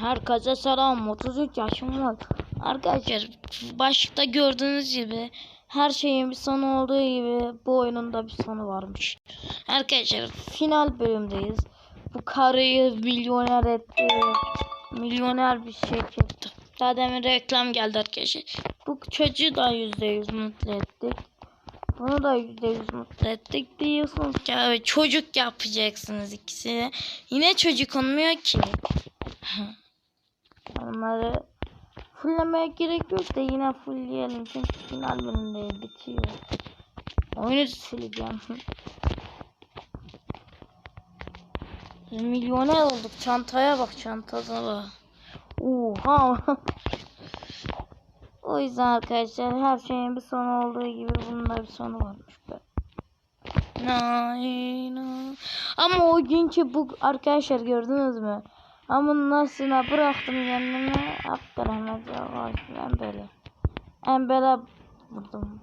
Herkese selam. 33 yaşım var. Arkadaşlar başta gördüğünüz gibi her şeyin bir sonu olduğu gibi bu oyunun da bir sonu varmış. Arkadaşlar final bölümdeyiz. Bu karıyı milyoner etti. Milyoner bir şey çıktı. Daha demin reklam geldi arkadaşlar. Bu çocuğu da %100 mutlu ettik. Bunu da %100 mutlu ettik. Diyorsunuz ki abi çocuk yapacaksınız ikisini. Yine çocuk olmuyor ki. Onları fulllemeye gerek yok da yine fullleyelim çünkü final bölümünde bitiyor. Oyunu sileceğim. Milyoner olduk. Çantaya bak çantada bak. Oha. o yüzden arkadaşlar her şeyin bir sonu olduğu gibi bunun da bir sonu varmış be. Ama o günkü bu arkadaşlar gördünüz mü? Ama nasıl bıraktım kendimi. Hakkı rahmet olsun en böyle. En böyle vurdum.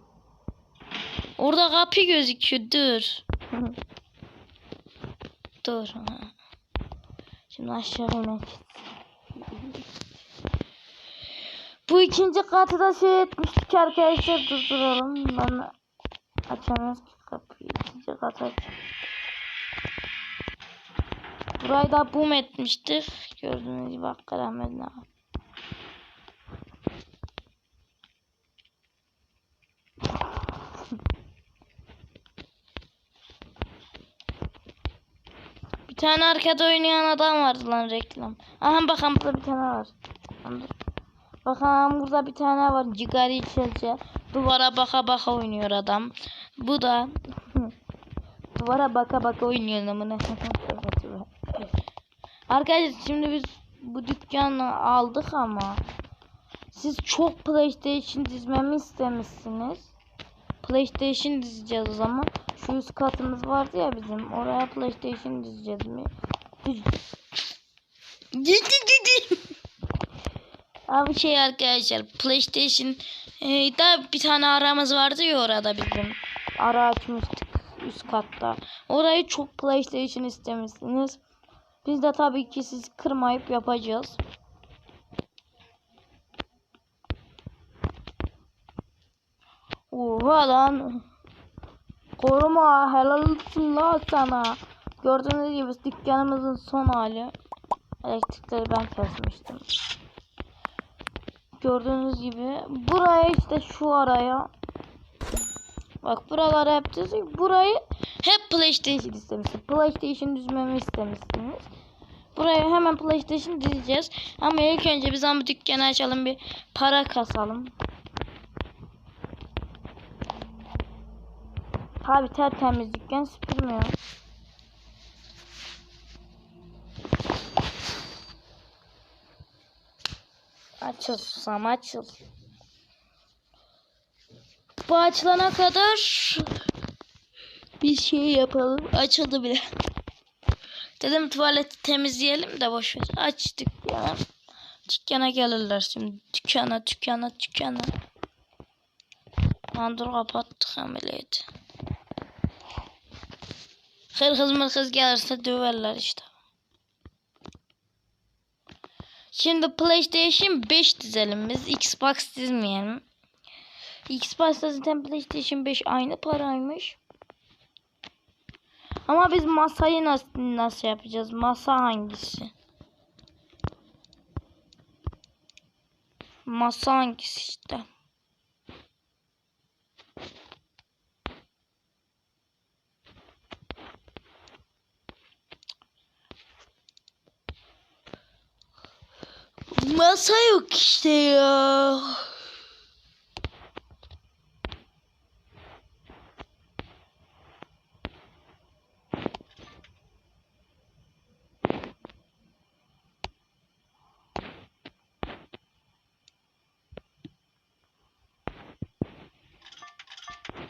Orada kapı gözüküyor dur. dur. Şimdi aşağı inek. Bu ikinci katı da şey etmiştik arkadaşlar durduralım. Ben açamıyoruz ki kapıyı. İkinci kat aç. Burayı da boom etmiştik. Gördüğünüz gibi Hakkı rahmetine. Bir tane arkada oynayan adam vardı lan reklam. Aha bakın burada bir tane var. Bakın burada bir tane var. Cigari içerce. Duvara baka baka oynuyor adam. Bu da duvara baka baka oynuyor namına. Arkadaşlar şimdi biz bu dükkanı aldık ama siz çok PlayStation dizmemi istemişsiniz. PlayStation dizeceğiz o zaman. Şu üst katımız vardı ya bizim. Oraya PlayStation dizeceğiz mi? Abi şey arkadaşlar PlayStation e, da bir tane aramız vardı ya orada bizim. Ara açmıştık üst katta. Orayı çok PlayStation istemişsiniz. Biz de tabii ki siz kırmayıp yapacağız. Oha lan. Koruma helal olsun la sana. Gördüğünüz gibi dükkanımızın son hali. Elektrikleri ben kesmiştim. Gördüğünüz gibi buraya işte şu araya Bak buralara hep düzgün. Burayı hep PlayStation istemişsiniz. PlayStation düzmemi istemişsiniz. Buraya hemen PlayStation dizeceğiz. Ama ilk önce biz ama dükkanı açalım bir para kasalım. Tabi tertemiz dükkan süpürmüyor. Açıl susam açıl. Bu açılana kadar bir şey yapalım. Açıldı bile. Dedim tuvaleti temizleyelim de boş ver. Açtık ya. Dükkana gelirler şimdi. Dükkana, dükkana, dükkana. Lan dur kapattık ameliyatı. Hırkız mırkız gelirse döverler işte. Şimdi PlayStation 5 dizelim biz. Xbox dizmeyelim. Xbox'ta zaten PlayStation 5 aynı paraymış. Ama biz masayı nasıl, nasıl yapacağız? Masa hangisi? Masa hangisi işte? Masa yok işte ya.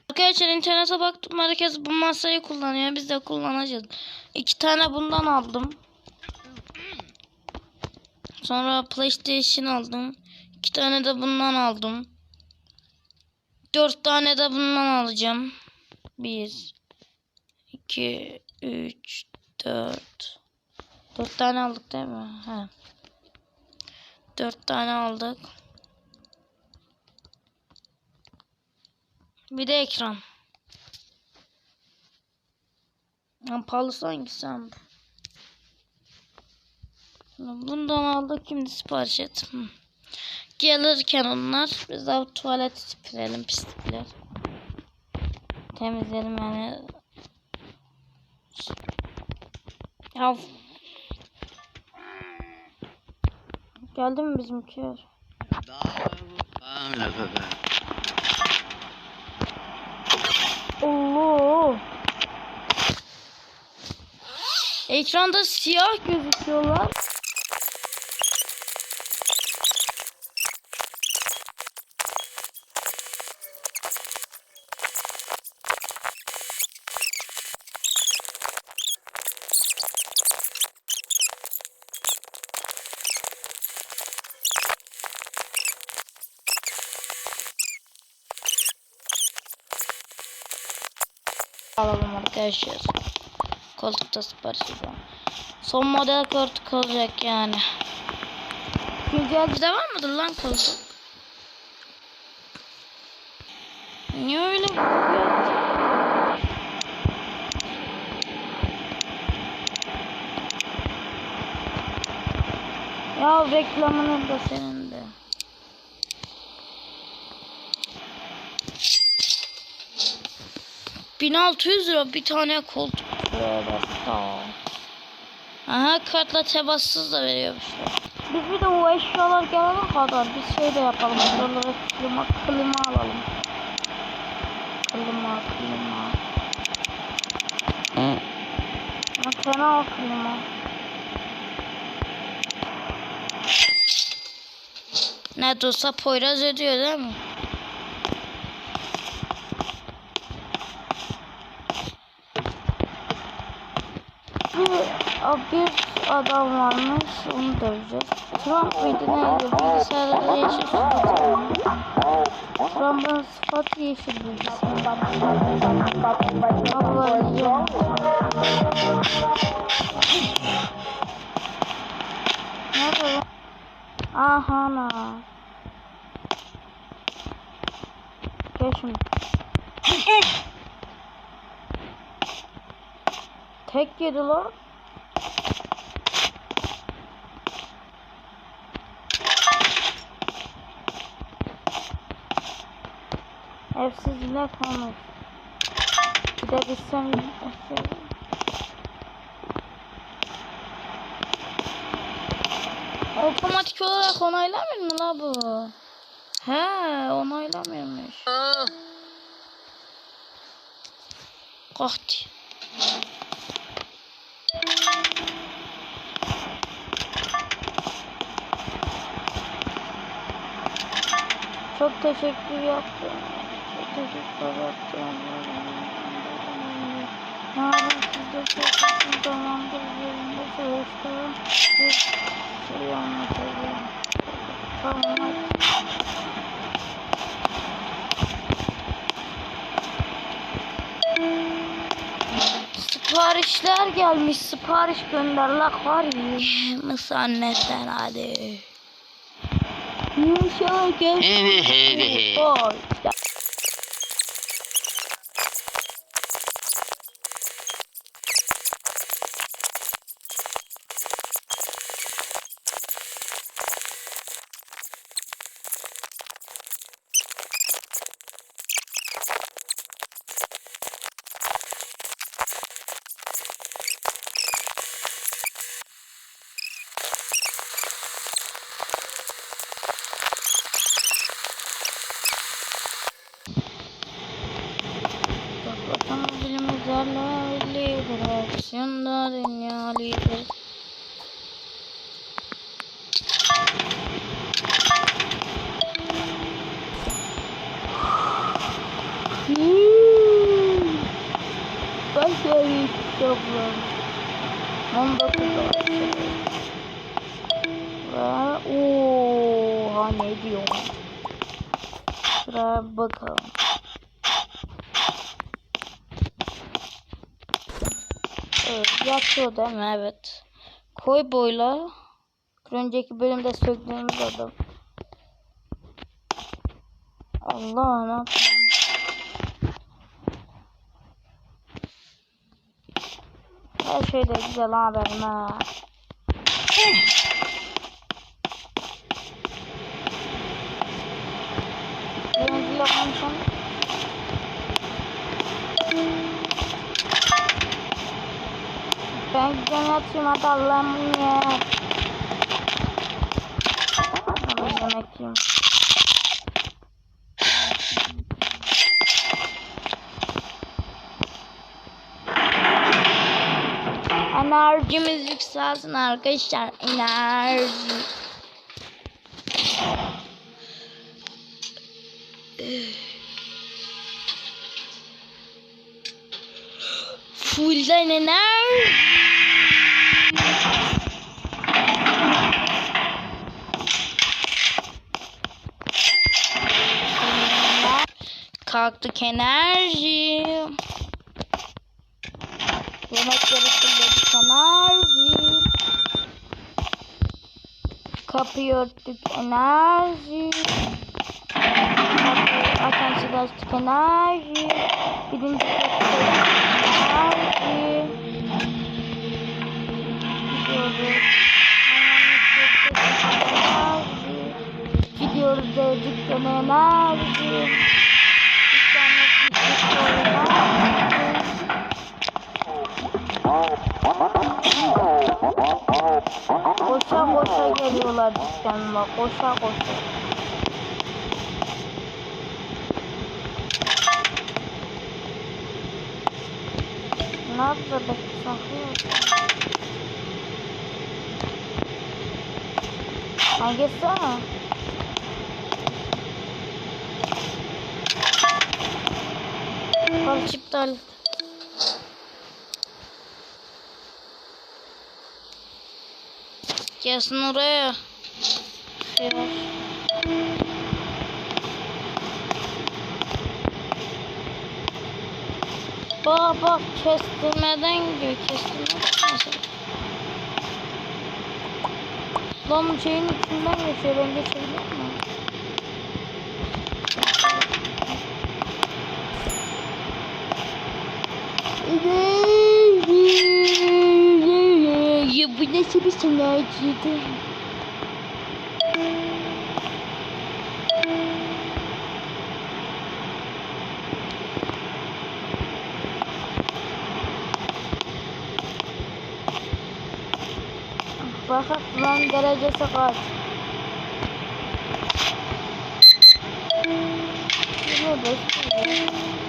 Arkadaşlar internete baktım herkes bu masayı kullanıyor. Biz de kullanacağız. İki tane bundan aldım. Sonra PlayStation aldım. İki tane de bundan aldım. Dört tane de bundan alacağım. Bir, iki, üç, dört. Dört tane aldık değil mi? He. Dört tane aldık. Bir de ekran. En pahalısı hangisi abi? Bundan aldık şimdi sipariş et. Hı. Gelirken onlar biz de tuvalet süpürelim pislikler. Temizleyelim yani. Ya Geldi mi bizimkiler? Allah. Ekranda siyah gözüküyorlar. Alalım arkadaşlar. Koltukta sipariş edelim. Son model koltuk olacak yani. Güncel bizde var mıdır lan koltuk? Niye öyle bakıyor? Ya reklamını da senin de. Bin altı yüz lira bir tane koltuk. Aha kartla tebassız da veriyormuşlar. Biz bir de o eşyalar gelene kadar bir şey de yapalım. Şuralara klima, klima alalım. Klima, klima. Ha, fena o klima. Ne de olsa Poyraz ödüyor değil mi? Bir, adam varmış onu döveceğiz. Trump mıydı neydi? Bilgisayarda yeşil sıfatı. Trump'ın sıfatı yeşil bilgisayar. Ablaları yiyorum. Nerede lan? Aha na. Gel şimdi. Tek yedi lan. Evsizler kalmış. Bir de biz sen Otomatik olarak onaylamıyor mu la bu? He onaylamıyormuş. Kahti. Çok teşekkür yaptım. Çok teşekkür yaptım. Yarın sizde çok uzun zamandır üzerinde çalıştığım bir şey anlatacağım. Tamam hadi. Siparişler gelmiş. Sipariş gönder la var ya. Nasıl annesen hadi. Yumuşak gel. Oy. Başarı kitaplar. 19 Ve oha ne diyor? Şuraya bakalım. Evet, yatıyor değil mi? Evet. Koy boyla. Önceki bölümde söktüğümüz adam. Allah ne yapayım? Her şey de güzel haberim ha. Birinciyle konuşalım. Ben hadi Allah'ım ya. Enerjimiz yükselsin arkadaşlar. Enerji. Fullden enerji. Kalktık enerji. Yemekleri fırladık enerji. Kapıyı örttük enerji. Açan açtık enerji. Birinci kapıyı enerji. Gidiyoruz. Gidiyoruz dükkana enerji. Koşa koşa geliyorlar dükkanıma. Koşa koşa. Ne yapıyor be? Saklıyor. Hangisi o? Parça iptal. Gelsin oraya. Bak bak kestirmeden gidiyor. Kestirmeden. Lan bu şeyin içinden geçiyor. Ben geçebilir nasıl bir sanatçıydı? Bakak lan derecesi kaç? Yirmi beş.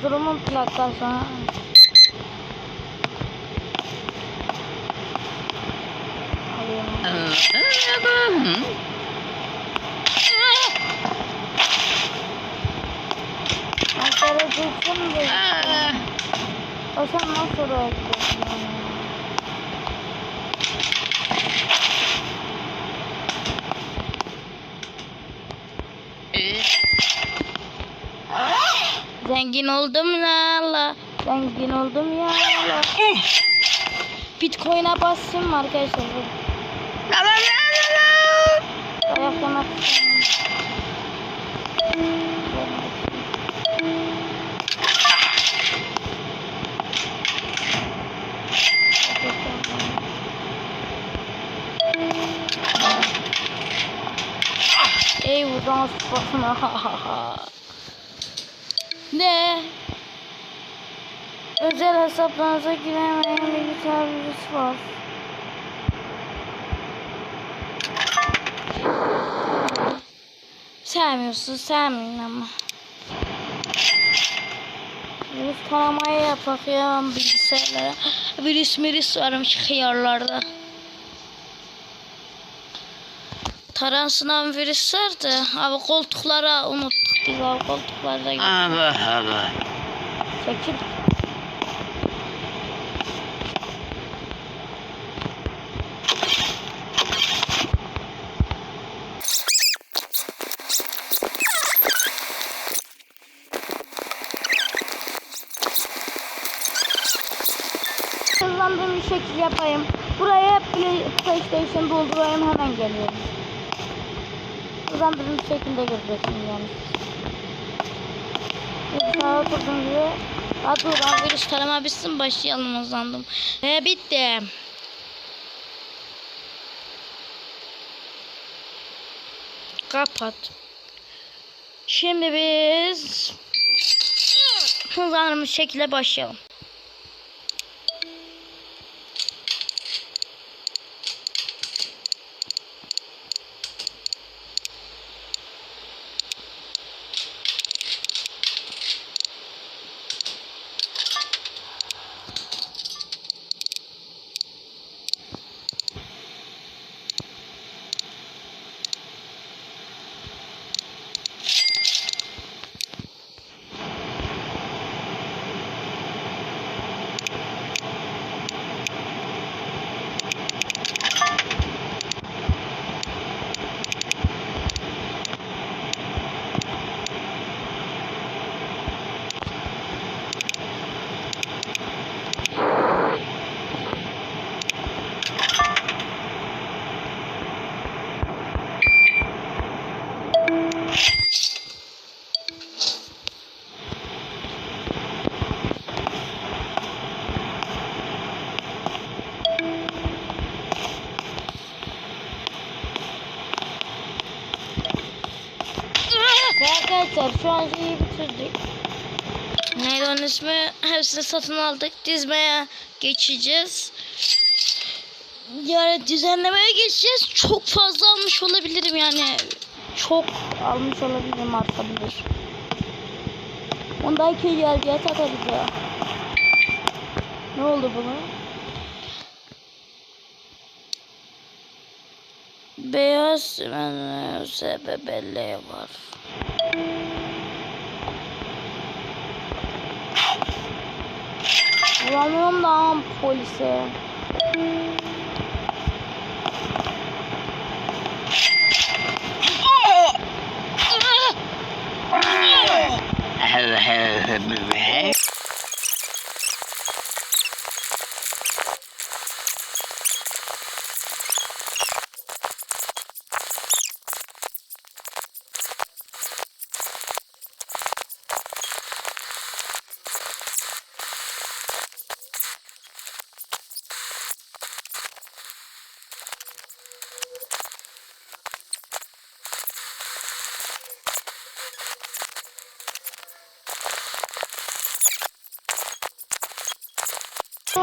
Plakası ha. Alayım. Ankara geçsin de. O sen nasıl oraya gidiyorsun? yani? Zengin oldum ya Allah. Zengin oldum ya Allah. Bitcoin'e bassın arkadaşlar? Dayak yemek. Ey uzan sıfasına. ne? Özel hesaplarınıza giremeyen bilgisayar virüsü var. Sevmiyorsun, sevmeyin ama. Virüs taramayı yapak ya bilgisayarlara. Virüs virüs varmış hıyarlarda. Taransınan virüsler de abi koltuklara unuttuk Güzel koltuklarda gitti. Allah Allah. Çekil. Hızlandığım bir şekil yapayım. Buraya PlayStation buldurayım hemen geliyorum. Hızlandığım şekilde gireceğim yani. Sağa oturdum gibi. Hadi dur virüs tarama bitsin başlayalım hızlandım. Ve bitti. Kapat. Şimdi biz hızlandırmış şekilde başlayalım. Ve arkadaşlar şu an şeyi bitirdik. Neydi onun ismi? Hepsini satın aldık. Dizmeye geçeceğiz. Yani düzenlemeye geçeceğiz. Çok fazla almış olabilirim yani. Çok almış olabilirim artabilir. Ondaki geldiğe satarız ya. Ne oldu buna? Beyaz sebebelle var. Vuramıyorum da polise.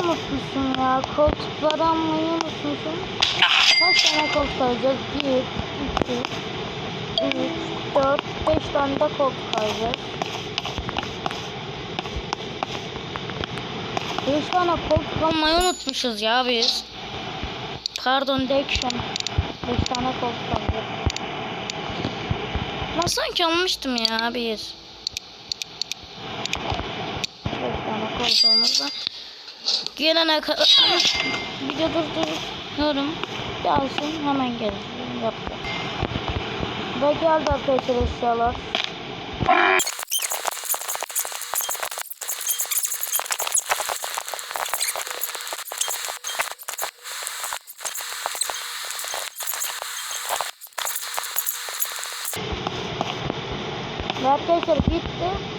Unutmuşsun ya. Koltukları almayı unutmuşum. Kaç tane koltuk alacağız? 1, 2, 3, 4, 5 tane de koltuk alacağız. 5 tane koltuk almayı unutmuşuz ya biz. Pardon Dection. 5 tane koltuk alacağız. Ben sanki almıştım ya bir. 5 tane koltuğumuz var. Gelene kadar video durduruyorum. Gelsin hemen gelin yapacağım. Ve geldi arkadaşlar eşyalar. Ve arkadaşlar bitti.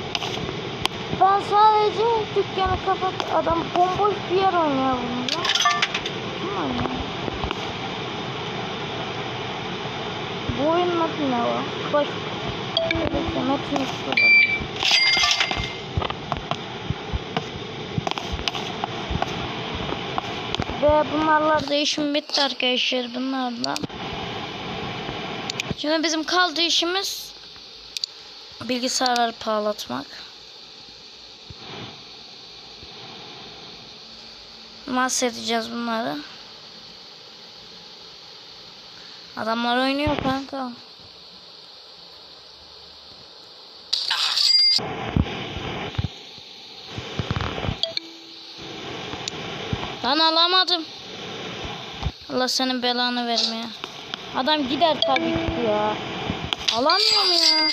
Ben sadece dükkanı kapat adam bomboş bir yer oynuyor bununla. Kim oynuyor? Bu oyunun adı ne o? Koş. Evet, Metin Üstü Ve bunlarla da işim bitti arkadaşlar bunlarla. Şimdi bizim kaldığı işimiz bilgisayarları bağlatmak. Mahsedeceğiz bunları. Adamlar oynuyor kanka. Lan alamadım. Allah senin belanı vermeye. Adam gider tabii ki ya. Alamıyorum ya.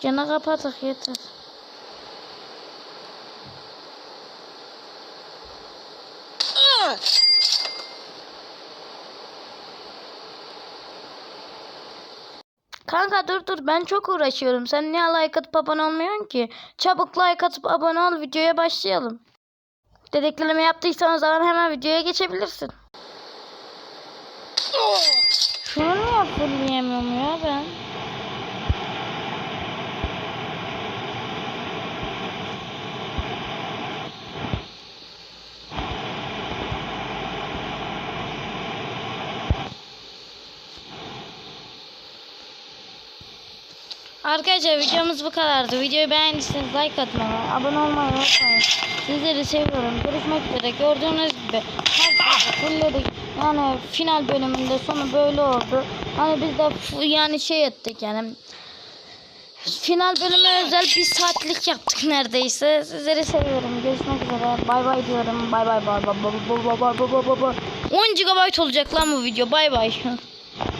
Gene kapatık yeter. Kanka dur dur ben çok uğraşıyorum. Sen niye like atıp abone olmuyorsun ki? Çabuk like atıp abone ol videoya başlayalım. Dediklerimi yaptıysan o zaman hemen videoya geçebilirsin. Şunu niye fırlayamıyorum ya ben? Arkadaşlar videomuz bu kadardı. Videoyu beğendiyseniz like atmayı, abone olmayı unutmayın. Sizleri seviyorum. Görüşmek üzere. Gördüğünüz gibi fullledik. Yani final bölümünde sonu böyle oldu. Hani biz de yani şey ettik yani. Final bölümü özel bir saatlik yaptık neredeyse. Sizleri seviyorum. Görüşmek üzere. Bay bay diyorum. Bay bay bay bay bay bay bay bay bay bay. 10 GB olacak lan bu video. Bay bay.